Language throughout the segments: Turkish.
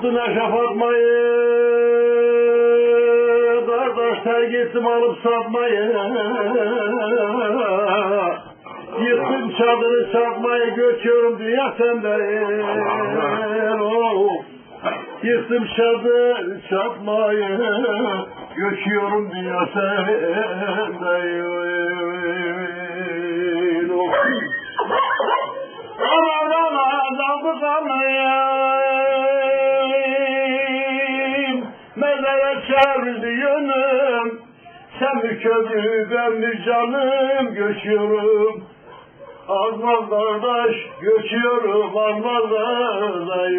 Güneşe Fatma'yı Kardeş tergisim alıp satmayı Yıktım çadırı çakmayı Göçüyorum dünya senden oh. Yıktım çadırı çakmayı Göçüyorum dünya senden Yönüm Sen bir köprü ben bir canım Göçüyorum. Azmaz kardeş göçüyorum Azmaz kardeş.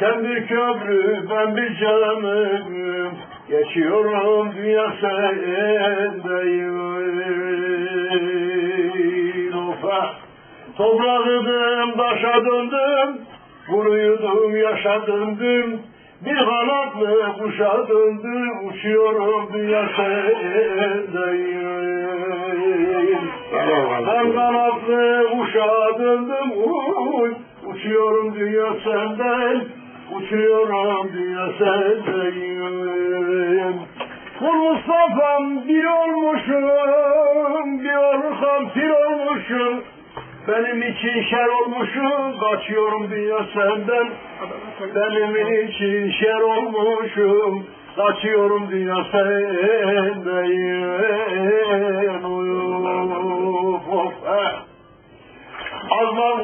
Sen bir köprü ben bir canım Geçiyorum dünya sendeyim. Ofa Toprağıdım taşa döndüm Kuruyudum yaşa döndüm Bir kanatlı kuşa döndüm Uçuyorum dünya sendeyim Ben kanatlı kuşa döndüm uy, Uçuyorum dünya senden Uçuyorum dünya sendeyim Kul Mustafa'm bir olmuşum Bir olursam pir olmuşum benim için şer olmuşum, kaçıyorum dünya senden. Benim için şer olmuşum, kaçıyorum dünya senden. Of, of, eh. Azman